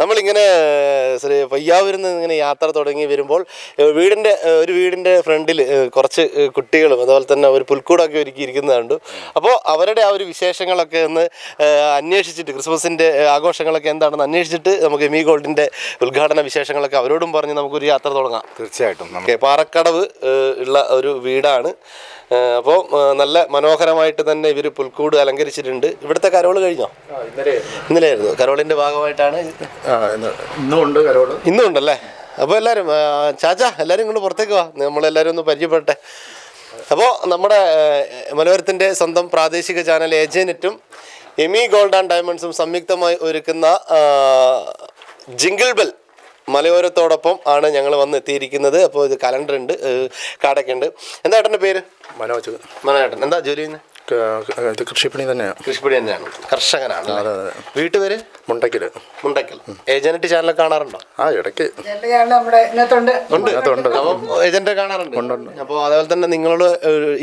നമ്മളിങ്ങനെ ശ്രീ പയ്യാവൂരിൽ നിന്ന് ഇങ്ങനെ യാത്ര തുടങ്ങി വരുമ്പോൾ വീടിന്റെ ഒരു വീടിന്റെ ഫ്രണ്ടിൽ കുറച്ച് കുട്ടികളും അതുപോലെ തന്നെ ഒരു പുൽക്കൂടൊക്കെ ഒരുക്കി ഇരിക്കുന്നത് കണ്ടു. അപ്പോൾ അവരുടെ ആ ഒരു വിശേഷങ്ങളൊക്കെ ഒന്ന് അന്വേഷിച്ചിട്ട് ക്രിസ്മസിന്റെ ആഘോഷങ്ങളൊക്കെ എന്താണെന്ന് അന്വേഷിച്ചിട്ട് നമുക്ക് എമി ഗോൾഡിന്റെ ഉദ്ഘാടന വിശേഷങ്ങളൊക്കെ അവരോടും പറഞ്ഞ് നമുക്കൊരു യാത്ര തുടങ്ങാം. തീർച്ചയായിട്ടും. പാറക്കടവ് ഉള്ള ഒരു വീടാണ്. അപ്പോൾ നല്ല മനോഹരമായിട്ട് തന്നെ ഇവർ പുൽക്കൂട് അലങ്കരിച്ചിട്ടുണ്ട്. ഇവിടുത്തെ കരോൾ കഴിഞ്ഞോ? ഇന്നലെ ആയിരുന്നു കരോളിന്റെ ഭാഗമായിട്ടാണ് ഇന്നുണ്ട് കരോട് ഇന്നും ഉണ്ടല്ലേ? അപ്പോൾ എല്ലാവരും ചാച്ച എല്ലാവരും ഇങ്ങോട്ട് പുറത്തേക്ക് വാ. നമ്മളെല്ലാവരും ഒന്ന് പരിചയപ്പെടട്ടെ. അപ്പോൾ നമ്മുടെ മനോഹരത്തിന്റെ സ്വന്തം പ്രാദേശിക ചാനൽ ഏജനറ്റും എമി ഗോൾഡ് ആൻഡ് ഡയമണ്ട്സും സംയുക്തമായി ഒരുക്കുന്ന ജിങ്കിൾ ബെൽ മലയോരത്തോടൊപ്പം ആണ് ഞങ്ങൾ വന്ന് എത്തിയിരിക്കുന്നത്. അപ്പോൾ ഇത് കലണ്ടർ ഉണ്ട് കാടൊക്കെ ഉണ്ട്. എന്താ ഏട്ടന്റെ പേര്? മനോജ്. മനോജേട്ടൻ. എന്താ ജോലി ചെയ്യുന്നത് ഇത് കൃഷിപ്പണി തന്നെയാണ് കൃഷിപ്പണി തന്നെയാണ്. കർഷകനാണ് അതെ അതെ. വീട്ടുപേര്? മുണ്ടക്കൽ മുണ്ടക്കൽ ഏജന്റ് ചാനൽ കാണാറുണ്ടോ? ആ ഇടയ്ക്ക്. നമ്മുടെ ഇന്നത്തുണ്ട് ഉണ്ട് അതുണ്ട് അപ്പം ഏജന്റ് കാണാറുണ്ട്? അപ്പോൾ അതേപോലെ തന്നെ നിങ്ങളോട്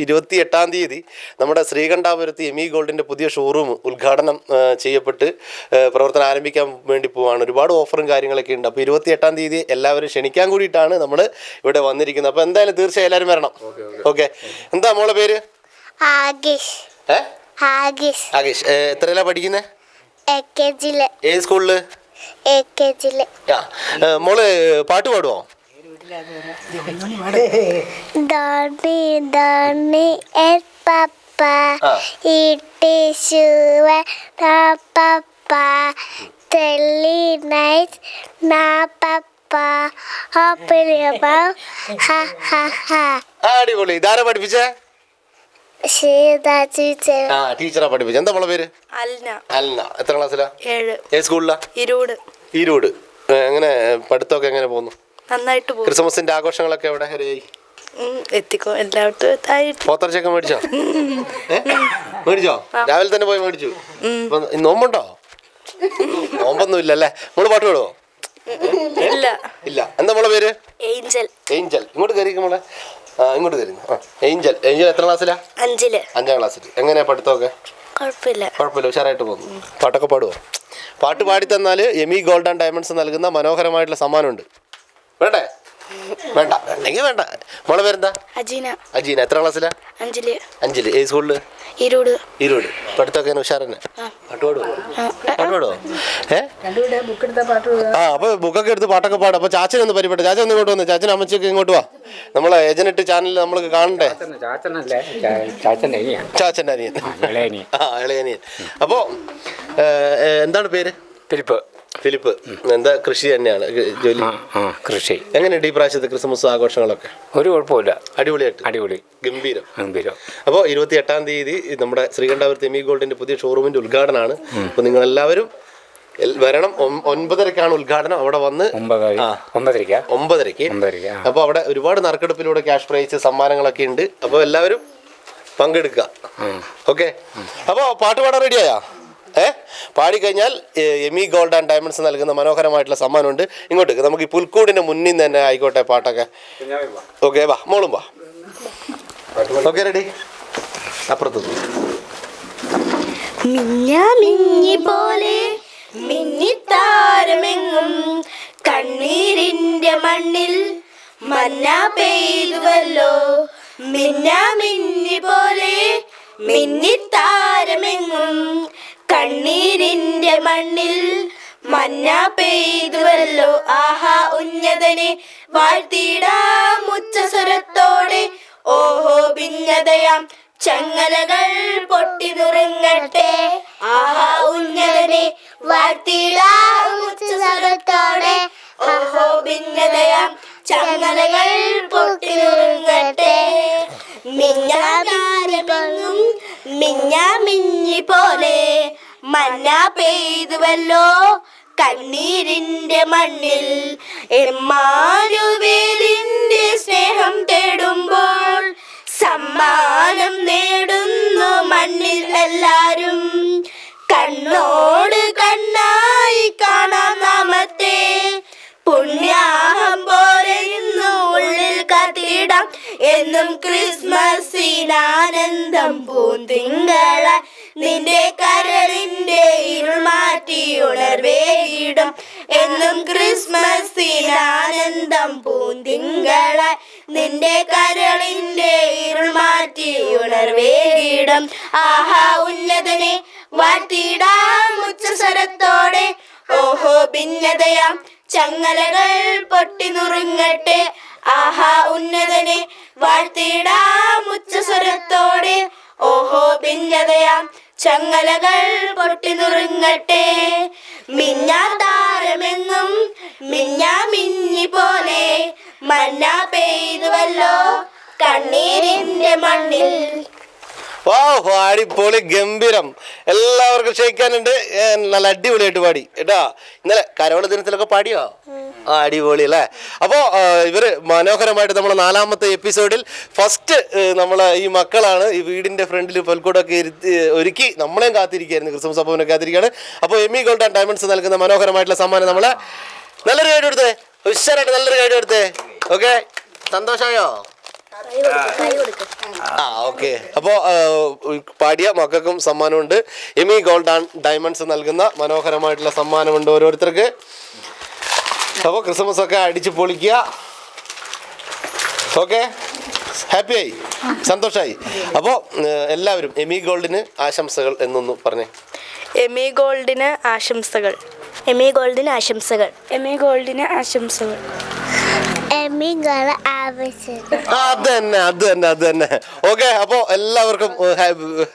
ഇരുപത്തി എട്ടാം തീയതി നമ്മുടെ ശ്രീകണ്ഠാപുരത്ത് എം ഇ ഗോൾഡിന്റെ പുതിയ ഷോറൂം ഉദ്ഘാടനം ചെയ്യപ്പെട്ട് പ്രവർത്തനം ആരംഭിക്കാൻ വേണ്ടി പോവാണ്. ഒരുപാട് ഓഫറും കാര്യങ്ങളൊക്കെ ഉണ്ട്. അപ്പോൾ ഇരുപത്തി എട്ടാം തീയതി എല്ലാവരും ക്ഷണിക്കാൻ കൂടിയിട്ടാണ് നമ്മൾ ഇവിടെ വന്നിരിക്കുന്നത്. അപ്പോൾ എന്തായാലും തീർച്ചയായും എല്ലാവരും വരണം. ഓക്കെ. എന്താ മോളെ പേര്? ആഗിഷ്. ഏ? ആകേഷ് എത്രയിലാ പഠിക്കുന്നത് എ കെ ജിയിൽ ഏത് സ്കൂളിൽ എ കെ ജിയിൽ ആ. ഏ, മോൾ പാട്ട് പാടുവോ? ധോണി ധോണി എസ് പപ്പ ആ. ഇട്ടിശുവ നാ പപ്പ തെല്ലി നൈസ് നാ പപ്പ ഓപ്പണിയപ്പ ഹ ഹ ഹ. ആ അടിപൊളി. ഇതാരാ പഠിപ്പിച്ചേ? ആ ടീച്ചറാ പഠിപ്പിച്ചത്. എന്താ മോളെ പേര്? അൽന. അൽന. എത്ര ക്ലാസ്സിലാ? ഏഴ്. ഏത് സ്കൂളിലാ? ഇരുട് ഈരോട് ഏ, എങ്ങനെ പഠിത്തമൊക്കെ എങ്ങനെ പോകുന്നു? നന്നായിട്ട് പോകും ക്രിസ്മസിന്റെ ആഘോഷങ്ങളൊക്കെ എവിടെ? ഹരിയായി ഉം, എത്തിക്കോ. എല്ലായിടത്തും എത്തായിട്ട് പോത്തർച്ചയൊക്കെ മേടിച്ചോ? ഏ? മേടിച്ചോ? രാവിലെ തന്നെ പോയി മേടിച്ചു. ഇപ്പൊ ഇന്ന് നോമ്പുണ്ടോ? നോമ്പൊന്നും ഇല്ലല്ലേ? മോൾ പാട്ട് പാടുവോ? ഇല്ല. ഇല്ല. എന്താ മോളെ പേര്? ഏഞ്ചൽ. ഏഞ്ചൽ. ഇങ്ങോട്ട് കയറിക്കും മോളെ. ആ ഇങ്ങോട്ട് തരുന്നു. ആ ഏഞ്ചൽ. ഏഞ്ചൽ എത്ര ക്ലാസ്സിലാ അഞ്ചിൽ. അഞ്ചാം ക്ലാസ്സിൽ എങ്ങനെയാ പഠിത്തമൊക്കെ? കുഴപ്പമില്ല. കുഴപ്പമില്ല ഉഷാറായിട്ട് പോകുന്നു. പാട്ടൊക്കെ പാടുവോ? പാട്ട് പാടി തന്നാൽ എമി ഗോൾഡ് ആൻഡ് ഡയമണ്ട്സ് നൽകുന്ന മനോഹരമായിട്ടുള്ള സമ്മാനമുണ്ട്. വേണ്ടേ? വേണ്ട വേണ്ടെങ്കിൽ വേണ്ട. മോളെ പേരെന്താ? അജീന. അജീന എത്ര ക്ലാസ്സിലാ? അഞ്ചിൽ. അഞ്ചിൽ. ഏത് സ്കൂളിൽ ഈരോട്. ഈരോട്. പഠിത്തമൊക്കെ ഉഷാറന്നെ? പാട്ട് പാടുവോ? പാട്ട് പാടുവോ ഏ? ആ അപ്പൊ ബുക്കൊക്കെ എടുത്ത് പാട്ടൊക്കെ പാടും. അപ്പൊ ചാച്ചൻ ഒന്ന് പരിപാടി ചാച്ചൻ ഒന്ന് ഇങ്ങോട്ട് വന്ന്. ചാച്ചൻ അമ്മച്ചൊക്കെ ഇങ്ങോട്ട് വാ. നമ്മളെ ഏജനിട്ട് ചാനലിൽ നമ്മൾ കാണണ്ടേ? ചാച്ചന്റെ അനിയൻ. ആ ഇളയനിയൻ അപ്പോ എന്താണ് പേര്? ഫിലിപ്പ് ഫിലിപ്പ് എന്താ കൃഷി തന്നെയാണ് ജോലി? ആ കൃഷി. എങ്ങനെയുണ്ട് ഈ പ്രാവശ്യത്തെ ക്രിസ്മസ് ആഘോഷങ്ങളൊക്കെ? ഒരു കുഴപ്പമില്ല. അടിപൊളിയായിട്ട്? അടിപൊളി. ഗംഭീരം. ഗംഭീരം. അപ്പോൾ ഇരുപത്തി എട്ടാം തീയതി നമ്മുടെ ശ്രീകണ്ഠാപുരത്ത് എമി ഗോൾഡിന്റെ പുതിയ ഷോറൂമിന്റെ ഉദ്ഘാടനമാണ്. അപ്പോൾ നിങ്ങൾ എല്ലാവരും വരണം. ഒൻപതരക്കാണ് ഉദ്ഘാടനം. അവിടെ വന്ന് ഒമ്പതരക്ക് ഒമ്പതരക്ക്. അപ്പോൾ അവിടെ ഒരുപാട് നറുക്കെടുപ്പിലൂടെ ക്യാഷ് പ്രൈസ് സമ്മാനങ്ങളൊക്കെ ഉണ്ട്. അപ്പോൾ എല്ലാവരും പങ്കെടുക്കുക. ഓക്കെ? അപ്പോൾ പാട്ട് പാടാൻ റെഡിയായാ ഏ? പാടിക്കഴിഞ്ഞാൽ എമി ഗോൾഡ് ആൻഡ് ഡയമണ്ട്സ് നൽകുന്ന മനോഹരമായിട്ടുള്ള സമ്മാനമുണ്ട്. ഇങ്ങോട്ട് നമുക്ക് ഈ പുൽക്കൂടിന്റെ മുന്നിൽ തന്നെ ആയിക്കോട്ടെ പാട്ടൊക്കെ. ഓക്കെ വാ മോളും വാ. Okay ready. അപ്പുറത്ത് മിഞ്ഞി പോലെ മിന്നിത്താരമെങ്ങും കണ്ണീരിന്റെ മണ്ണിൽ മന്ന പെയ്തുവല്ലോ. മിന്ന മിന്നി പോലെ മിന്നിത്താരമെങ്ങും കണ്ണീരിന്റെ മണ്ണിൽ മഞ്ഞ പെയ്തുവല്ലോ. ആഹാ ഉന്നതനെ വാഴ്ത്തിടാം ഉച്ചസ്വരത്തോടെ ഓഹോ ഭിന്നതയാം ചങ്ങലകൾ പൊട്ടി നുറുങ്ങട്ടെ. ആഹാ ഉന്നതനെ വാഴ്ത്തിടാം ഉച്ചസ്വരത്തോടെ ഓഹോ ഭിന്നതയാം ചങ്ങലകൾ പൊട്ടി നുറുങ്ങട്ടെ. മിഞ്ഞാ മിഞ്ഞ മിഞ്ഞി പോലെ മന്ന പെയ്തുവല്ലോ കണ്ണീരിന്റെ മണ്ണിൽ. എമ്മാനുവേലിന്റെ സ്നേഹം തേടുമ്പോൾ സമ്മാനം നേടുന്നു മണ്ണിൽ എല്ലാരും. കണ്ണോട് എന്നും ക്രിസ്മസിനാനന്ദം പൂന്തിങ്കളായി നിന്റെ കരളിന്റെ ഇരുൾ മാറ്റി ആഹാ ഉന്നതനെ വാഴ്ത്തിടാം ഉച്ചസ്വരത്തോടെ. ഓഹോ ഭിന്നതയാം ചങ്ങലകൾ പൊട്ടി നുറുങ്ങട്ടെ. ആഹാ ഉന്നതനെ വാഴ്ത്തിയിടാം ഉച്ചസ്വരത്തോടെ. ഓഹോ ഭിന്നതയാം ചങ്ങലകൾ പൊട്ടി നുറുങ്ങട്ടെ. മിന്നാ താരമെങ്ങും മിന്നാ മിന്നി പോലെ മന്ന പെയ്തുവല്ലോ. മണ്ണിൽ വാ അടിപൊളി ഗംഭീരം. എല്ലാവർക്കും ക്ഷയിക്കാനുണ്ട്. നല്ല അടിപൊളിയായിട്ട് പാടി. കേട്ടാ? ഇന്നലെ കരോള ദിനത്തിലൊക്കെ പാടിയോ? ആ അടിപൊളി അല്ലേ? അപ്പോൾ ഇവർ മനോഹരമായിട്ട് നമ്മളെ നാലാമത്തെ എപ്പിസോഡിൽ ഫസ്റ്റ് നമ്മളെ ഈ മക്കളാണ് ഈ വീടിന്റെ ഫ്രണ്ടിൽ പൊൽക്കൂടൊക്കെ ഇരുത്തി ഒരുക്കി നമ്മളെയും കാത്തിരിക്കുകയായിരുന്നു. ക്രിസ്മസ് അപ്പൂവിനെ കാത്തിരിക്കുകയാണ്. അപ്പോൾ എമി ഗോൾഡ് ആൻഡ് ഡയമണ്ട്സ് നൽകുന്ന മനോഹരമായിട്ടുള്ള സമ്മാനം നമ്മളെ. നല്ലൊരു ഗൈഡ് കൊടുത്തേ ഉഷാറായിട്ട് നല്ലൊരു ഗൈഡ് കൊടുത്തേ ഓക്കെ? സന്തോഷമായോ? ആ ഓക്കെ. അപ്പോൾ പാടിയ മക്കൾക്കും സമ്മാനമുണ്ട്. എമി ഗോൾഡ് ആൻഡ് ഡയമണ്ട്സ് നൽകുന്ന മനോഹരമായിട്ടുള്ള സമ്മാനമുണ്ട് ഓരോരുത്തർക്ക്. അപ്പോൾ ക്രിസ്മസ് ഒക്കെ അടിച്ച് പൊളിക്കുക. ഓക്കെ? ഹാപ്പിയായി? സന്തോഷമായി അപ്പോൾ എല്ലാവരും എമി ഗോൾഡിന് ആശംസകൾ എന്നൊന്ന് പറഞ്ഞേ. എമി ഗോൾഡിന് ആശംസകൾ. എമി ഗോൾഡിന് ആശംസകൾ. എമി ഗോൾഡിന് ആശംസകൾ. എമികൾ ആവശ്യം അത് തന്നെ അത് തന്നെ അത് തന്നെ ഓക്കെ അപ്പോൾ എല്ലാവർക്കും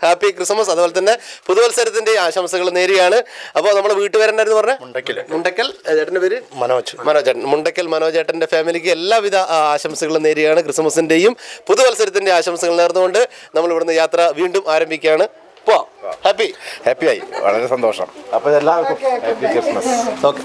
ഹാപ്പി ക്രിസ്മസ്. അതുപോലെ തന്നെ പുതുവത്സരത്തിന്റെ ആശംസകൾ നേരുകയാണ്. അപ്പോൾ നമ്മൾ വീട്ടുകാരന്റെ പറഞ്ഞ? മുണ്ടക്കൽ. മുണ്ടക്കൽ ചേട്ടന്റെ ചേട്ടന്റെ പേര്? മനോജ്. ചേട്ടൻ. മുണ്ടക്കൽ മനോജ് മനോജേട്ടന്റെ ഫാമിലിക്ക് എല്ലാവിധ ആശംസകളും നേരുകയാണ് ക്രിസ്മസിന്റെയും പുതുവത്സരത്തിന്റെ ആശംസകൾ നേർന്നുകൊണ്ട് നമ്മൾ ഇവിടുന്ന് യാത്ര വീണ്ടും ആരംഭിക്കുകയാണ്. പോവാം. ഹാപ്പി ആയി. വളരെ സന്തോഷം. അപ്പോൾ എല്ലാവർക്കും ഹാപ്പി ക്രിസ്മസ് ഓക്കെ